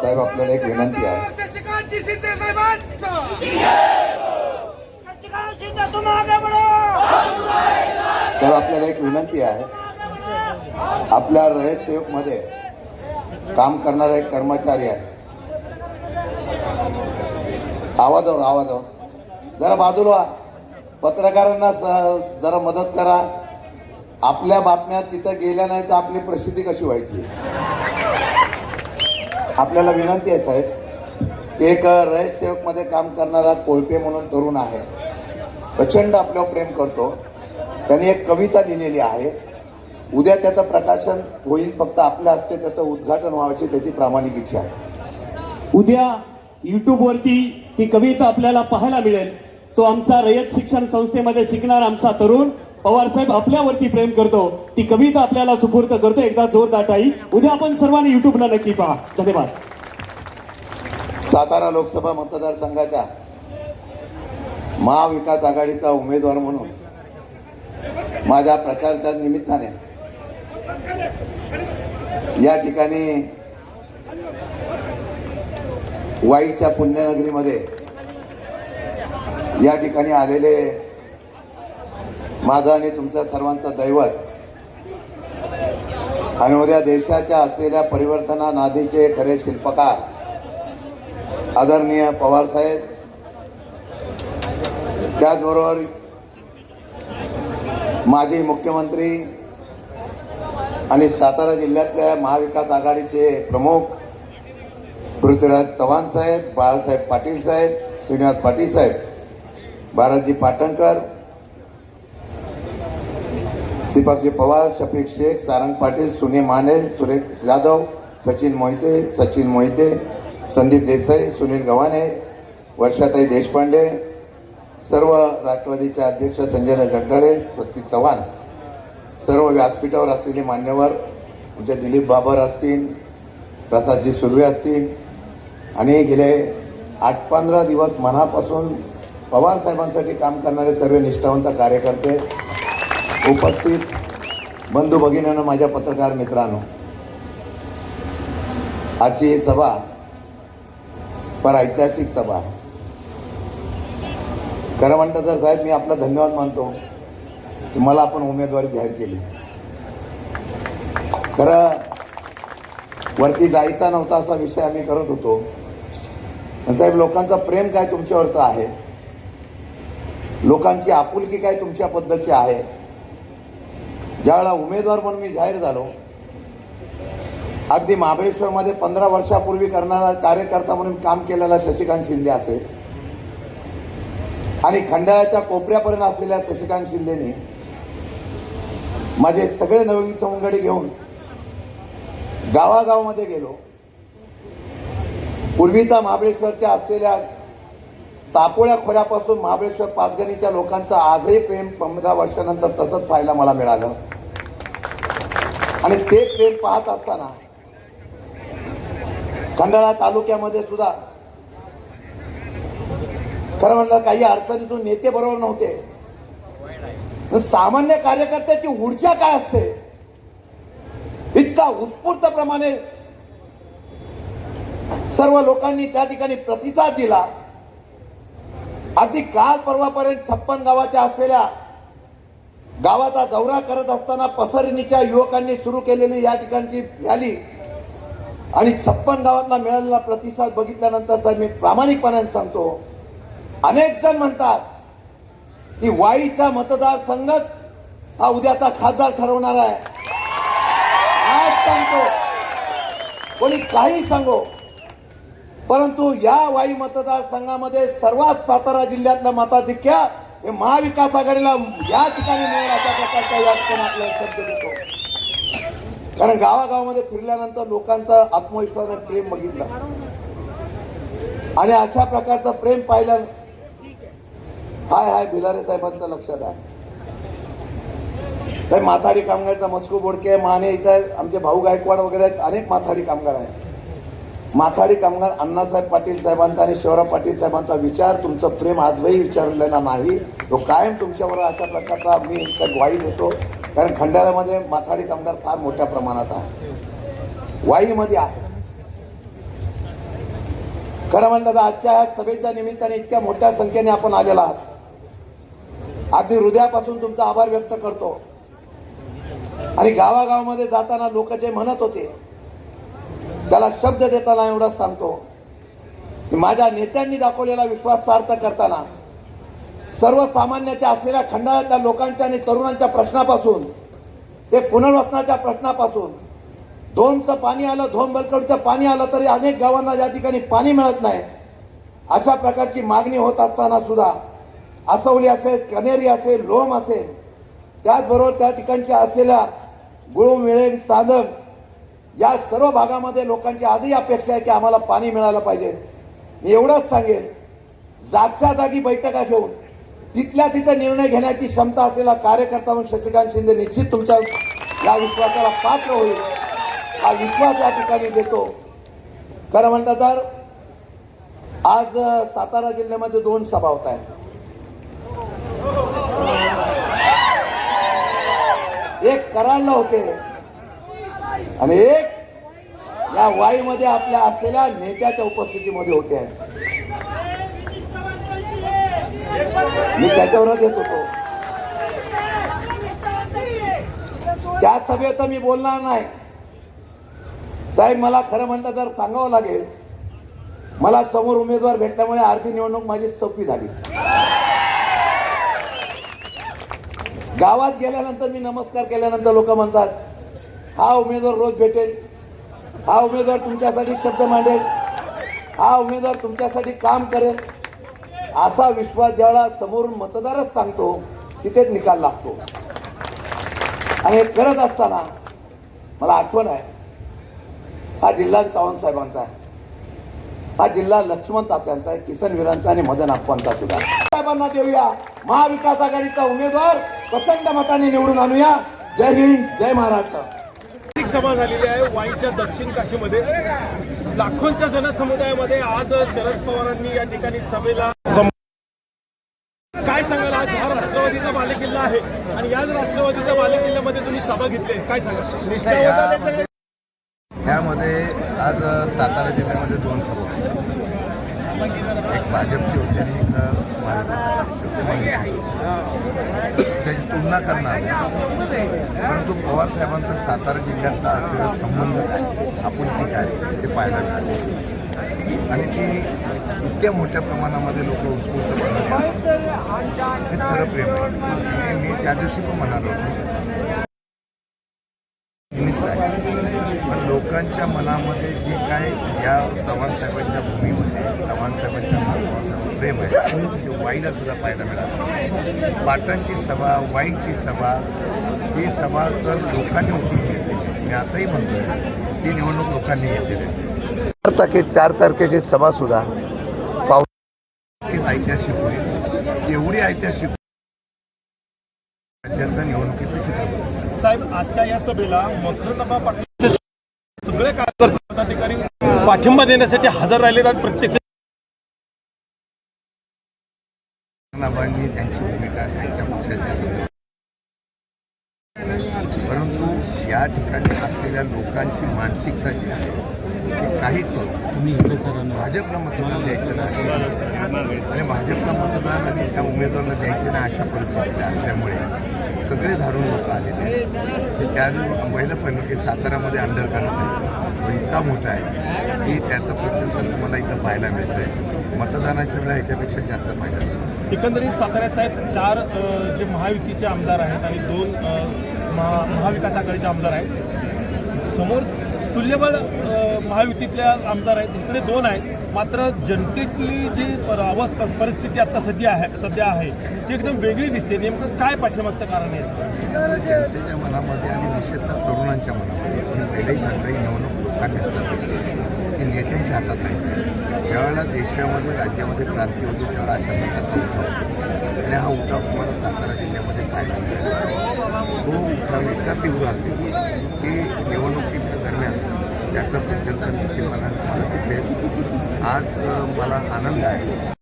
साहेब आपल्याला एक विनंती आहे. शिंदे साहेबांचं. साहेब आपल्याला एक विनंती आहे. आपल्या रयत सेवकमध्ये काम करणारा एक कर्मचारी आहे. आवाजावर आवाजावर जरा बाजूला. पत्रकारांना स- जरा मदत करा. आपल्या बातम्या तिथं गेल्या नाही तर आपली प्रसिद्धी कशी व्हायची? आपल्याला विनंती आहे साहेब एक रयत काम करणारा कोळपे म्हणून तरुण आहे. प्रचंड आपल्यावर प्रेम करतो. त्यांनी एक कविता लिहिलेली आहे. उद्या त्याचं प्रकाशन होईल फक्त आपल्या हस्ते त्याचं उद्घाटन व्हावायची त्याची प्रामाणिक इच्छा आहे. उद्या युट्यूबवरती ती कविता आपल्याला पाहायला मिळेल. तो आमचा रयत शिक्षण संस्थेमध्ये शिकणार आमचा तरुण पवार साहेब आपल्यावरती प्रेम करतो. ती कविता आपल्याला सुपूर्त करतो. एकदा जोरदार टाळी. उद्या आपण सर्वांनी युट्यूबला नक्की पहा. धन्यवाद. सातारा लोकसभा मतदारसंघाच्या महाविकास आघाडीचा उमेदवार म्हणून माझ्या प्रचारच्या निमित्ताने या ठिकाणी वाईच्या पुण्यनगरीमध्ये या ठिकाणी आलेले माझा आणि तुमच्या सर्वांचा दैवत आणि उद्या देशाच्या असलेल्या परिवर्तना नादीचे खरे शिल्पकार आदरणीय पवार साहेब त्याचबरोबर माजी मुख्यमंत्री आणि सातारा जिल्ह्यातल्या महाविकास आघाडीचे प्रमुख पृथ्वीराज चव्हाण साहेब बाळासाहेब पाटील साहेब श्रीनिवास पाटील साहेब. बालाजी पाटणकर दीपकजी पवार शफीक शेख सारंग पाटील सुने माने सुरेश यादव सचिन मोहिते सचिन मोहिते संदीप देसाई सुनील गव्हाणे वर्षाताई देशपांडे सर्व राष्ट्रवादीचे अध्यक्ष संजय जगदाळे सतीश चव्हाण. सर्व व्यासपीठावर असलेले मान्यवर म्हणजे दिलीप बाबर असतील प्रसादजी सुर्वे असतील आणि गेले आठ पंधरा दिवस मनापासून पवार साहेबांसाठी काम करणारे सर्व निष्ठावंत कार्यकर्ते उपस्थित बंधू भगिनीनं माझ्या पत्रकार मित्रांनो आजची ही सभा फार ऐतिहासिक सभा आहे. खरं म्हणतं तर साहेब मी आपला धन्यवाद मानतो की मला आपण उमेदवारी जाहीर केली. खरं वरती जायचा नव्हता असा विषय आम्ही करत होतो. पण साहेब लोकांचा प्रेम काय तुमच्यावरचं आहे? लोकांची आपुलकी काय तुमच्या पद्धतीची आहे? ज्यावेळेला उमेदवार म्हणून मी जाहीर झालो अगदी महाबळेश्वरमध्ये पंधरा वर्षापूर्वी करणारा कार्यकर्ता म्हणून काम केलेला शशिकांत शिंदे असेल आणि खंडाळ्याच्या कोपऱ्यापर्यंत असलेल्या शशिकांत शिंदेने माझे सगळे नवीन सवंगडी घेऊन गावागावामध्ये गेलो. पूर्वीचा महाबळेश्वरच्या असलेल्या तापोळ्या खोऱ्यापासून महाबळेश्वर पाचगणीच्या लोकांचं आजही प्रेम पंधरा वर्षानंतर तसंच पाहायला मला मिळालं. आणि ते प्रेम पाहत असताना खंडाळा तालुक्यामध्ये सुद्धा खरं म्हणलं काही अडचणीतून नेते बरोबर नव्हते. सामान्य कार्यकर्त्याची ऊर्जा काय असते? इतका उत्स्फूर्तप्रमाणे सर्व लोकांनी त्या ठिकाणी प्रतिसाद दिला. अगदी काल परवापर्यंत छप्पन गावाच्या असलेल्या गावाचा दौरा करत असताना पसरणीच्या युवकांनी सुरू केलेली या ठिकाणची रॅली आणि छप्पन गावांना मिळालेला प्रतिसाद बघितल्यानंतर साहेब मी प्रामाणिकपणाने सांगतो अनेक जण म्हणतात की वाईचा मतदारसंघच हा उद्याचा खासदार ठरवणार आहे. आज सांगतो कोणी काही सांगो परंतु या वाई मतदारसंघामध्ये सर्वात सातारा जिल्ह्यातलं मताधिक्य हे महाविकास आघाडीला या ठिकाणी मिळेल अशा प्रकारचा या ठिकाणी आपल्याला शब्द देतो. कारण गावागावामध्ये फिरल्यानंतर लोकांचा आत्मविश्वास आणि प्रेम बघितलं. आणि अशा प्रकारचं प्रेम पाहिलं हाय हाय भिलारे साहेबांचं लक्षात आहे. माथाडी कामगारचा मस्कू बोडके माने इथं आमचे भाऊ गायकवाड वगैरे आहेत अनेक माथाडी कामगार आहेत. माथाडी कामगार अण्णासाहेब पाटील साहेबांचा आणि शिवराव पाटील साहेबांचा विचार तुमचं प्रेम आजही विचारलेला नाही. तो कायम तुमच्यावर अशा प्रकारचा मी त्या ग्वाही देतो. कारण खंडाळ्यामध्ये माथाडी कामगार फार मोठ्या प्रमाणात आहे. वाईमध्ये आहे. खरं म्हणलं तर आजच्या सभेच्या निमित्ताने इतक्या मोठ्या संख्येने आपण आलेला आहात. अगदी हृदयापासून तुमचा आभार व्यक्त करतो. आणि गावागावामध्ये जाताना लोक जे म्हणत होते त्याला शब्द देताना एवढंच सांगतो की माझ्या नेत्यांनी दाखवलेला विश्वास सार्थ करताना सर्वसामान्याच्या असलेल्या खंडाळ्यातल्या लोकांच्या आणि तरुणांच्या प्रश्नापासून ते पुनर्वसनाच्या प्रश्नापासून धोमचं पाणी आलं धोम बलकडचं पाणी आलं तरी अनेक गावांना या ठिकाणी पाणी मिळत नाही. अशा प्रकारची मागणी होत असताना सुद्धा आसवली असेल कनेरी असेल लोम असेल त्याचबरोबर त्या ठिकाणच्या असलेल्या गुळूम साधक या सर्व भागामध्ये लोकांची आजही अपेक्षा आहे की आम्हाला पाणी मिळालं पाहिजे. मी एवढंच सांगेन जागच्या जागी बैठका घेऊन तिथल्या तिथे निर्णय घेण्याची क्षमता असलेला कार्यकर्ता म्हणून शशिकांत शिंदे निश्चित तुमच्या या विश्वासाला पात्र होईल. हा विश्वास या ठिकाणी देतो. खरं म्हणतात तर आज सातारा जिल्ह्यामध्ये दोन सभा होत आहेत. एक कराडला होते. आणि एक या वाईमध्ये आपल्या असलेल्या नेत्याच्या उपस्थितीमध्ये होते. मी त्याच्यावरच येत होतो. त्या सभेत मी बोलणार नाही. साहेब मला खरं म्हणलं तर सांगावं लागेल मला समोर उमेदवार भेटल्यामुळे अर्धी निवडणूक माझी सोपी झाली. गावात गेल्यानंतर मी नमस्कार केल्यानंतर लोक म्हणतात हा उमेदवार रोज भेटेल. हा उमेदवार तुमच्यासाठी शब्द मांडेल. हा उमेदवार तुमच्यासाठी काम करेल. असा विश्वास ज्यावेळा समोरून मतदारच सांगतो तिथेच निकाल लागतो. आणि हे करत असताना मला आठवण आहे. हा जिल्हा चव्हाण साहेबांचा आहे. हा जिल्हा लक्ष्मण तात्यांचा आहे किसन वीरांचा आणि मदन आप्पांचा सुद्धा साहेबांना देऊया महाविकास आघाडीचा उमेदवार प्रचंड मताने निवडून आणूया. जय हिंद जय महाराष्ट्र. सभा झालेली आहे. वाईच्या दक्षिण काशीमध्ये. लाखोंच्या जनसमुदायामध्ये आज शरद पवारांनी या ठिकाणी सभेला काय सांगाल? आज हा राष्ट्रवादीचा बालेकिल्ला आहे. आणि याच राष्ट्रवादीच्या बालेकिल्ल्यामध्ये तुम्ही सभा घेतली. काय सांगा या- यामध्ये आज सातारा जिल्ह्यामध्ये दोन सभा. एक भाजपची होती आणि एक महाविकास त्याची तुलना करणार परंतु पवार साहेबांचा सातारा जिल्ह्यातला असलेला संबंध आपण ठीक आहे ते पाहायला मिळाले. आणि ती इतक्या मोठ्या प्रमाणामध्ये लोक उत्स्फूर्त बनवले हेच खरं प्रेम आहे. आणि मी त्या दिवशी पण म्हणालो निमित्त आहे. पण लोकांच्या मनामध्ये जे काय या चव्हाण साहेबांच्या भूमीमध्ये चव्हाण साहेबांच्या महत्वाचं प्रेम आहे ते वाईला सुद्धा पाहायला मिळालं. पाटणची सभा वाईची सभा ही सभा तर लोकांनी उचलून घेतलेली मी आताही म्हणतोय ही निवडणूक लोकांनी घेतलेली आहे. चार तारखे चार तारखेची सभा सुद्धा ऐतिहासिक होईल. एवढी ऐतिहासिक राज्यातल्या निवडणुकीचं चित्र साहेब आजच्या या सभेला मकरंदबा पाटील सगळे कार्यकर्ते पदाधिकारी पाठिंबा देण्यासाठी हजर राहिले आहेत प्रत्यक्ष. नाबांनी त्यांची भूमिका त्यांच्या पक्षाच्या संदर्भात. परंतु या ठिकाणी असलेल्या लोकांची मानसिकता जी आहे ती काही करून भाजपला मतदान द्यायचं नाही आणि भाजपला मतदान आणि त्या उमेदवाराला द्यायचे नाही अशा परिस्थितीत असल्यामुळे सगळे धाडून लोक आलेले आहेत. त्या पहिलं पहिलं की साताऱ्यामध्ये अंडर करंट आहे तो इतका मोठा आहे की त्याचं प्रत्यंतर तुम्हाला इथं पाहायला मिळतं आहे मतदानाच्या वेळेला याच्यापेक्षा जास्त पाहायला मिळतं एकंदरीत साताऱ्यात साहेब चार जे महायुतीचे आमदार आहेत आणि दोन महा महाविकास आघाडीचे आमदार आहेत. समोर तुल्यबळ महायुतीतल्या आमदार आहेत. इकडे दोन आहेत. मात्र जनतेतली जी अवस्था परिस्थिती आता सध्या आहे सध्या आहे ती एकदम वेगळी दिसते. नेमकं काय पाठीमागचं कारण आहे? जनतेच्या मनामध्ये आणि विशेषतः तरुणांच्या मनामध्ये ही हातात घेतली ते नेत्यांच्या हातात नाही. ज्यावेळेला देशामध्ये राज्यामध्ये क्रांती होती त्यावेळेला अशा प्रकारचा उठाव आणि हा उठाव तुम्हाला सातारा जिल्ह्यामध्ये पाहायला तो उठाव इतका तीव्र असेल की निवडणुकीच्या दरम्यान त्याचं प्रत्यंतर देखील मला दिसेल. आज मला आनंद आहे.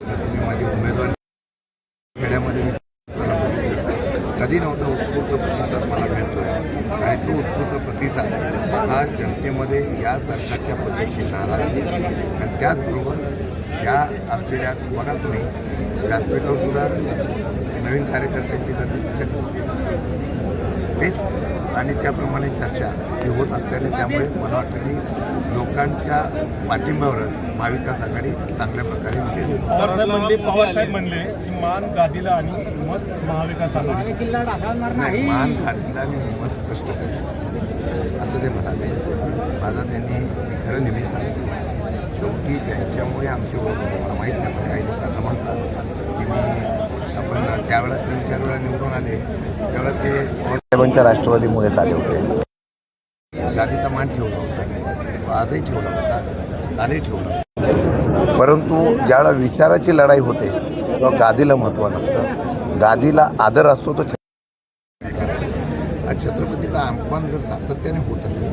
तुम्ही माझी उमेदवारी. खेड्यामध्ये कधी नव्हता उत्स्फूर्त प्रतिसाद मला मिळतोय. आणि तो उत्स्फूर्त प्रतिसाद हा जनतेमध्ये या सरकारच्या पद्धतीची नाराजगी आणि त्याचबरोबर या असलेल्या बघा तुम्ही व्यासपीठावर सुद्धा नवीन कार्यकर्त्यांची गरज प्रचंड आणि त्याप्रमाणे चर्चा ही होत असल्याने त्यामुळे मला वाटतं की लोकांच्या पाठिंब्यावर महाविकास आघाडी चांगल्या प्रकारे विजयी म्हणले की मान गादीला आणि मत महाविकास आघाडी. नाही मान घातला आणि मत कष्ट केलं असं ते म्हणाले. माझा त्यांनी मी खरं नेहमी सांगतो. शेवटी त्यांच्यामुळे आमची ओळख होती मला माहीत नाही पण काही लोकांना म्हणतात की मी आपण त्यावेळेस तीन चार वेळा निवडून आले त्यावेळेस ते पवारसाहेबांच्या राष्ट्रवादीमुळेच आले होते. गादीचा मान ठेवला होता. आजही ठेवला होता. कालही ठेवला. परंतु ज्यावेळेला विचाराची लढाई होते तेव्हा गादीला महत्त्व नसतं. गादीला आदर असतो तो छत्रपतीचा अपमान जर सातत्याने होत असेल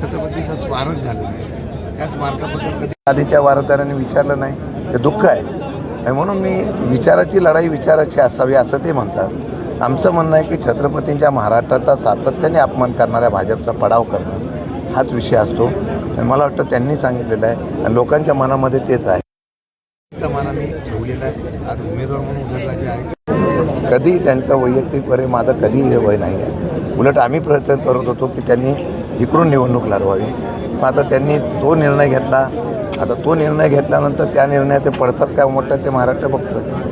छत्रपतीचं स्मारक झालं नाही. त्या स्मारकाबद्दल कधी आधीच्या वारसदारांनी विचारलं नाही. हे दुःख आहे. आणि म्हणून मी विचाराची लढाई विचाराची असावी असं ते म्हणतात. आमचं म्हणणं आहे की छत्रपतींच्या महाराष्ट्राचा सातत्याने अपमान करणाऱ्या भाजपचा पडाव करणं हाच विषय असतो. आणि मला वाटतं त्यांनी सांगितलेलं आहे आणि लोकांच्या मनामध्ये तेच आहे. मी ठेवलेलं आहे. आज उमेदवार म्हणून उदरराजे आहे कधी त्यांचा वैयक्तिक वरे माझं कधीही हे वय नाही आहे. उलट आम्ही प्रयत्न करत होतो की त्यांनी इकडून निवडणूक लढवावी. पण आता त्यांनी तो निर्णय घेतला. आता तो निर्णय घेतल्यानंतर त्या निर्णयाचे पडसाद काय मोठं ते महाराष्ट्र बघतोय.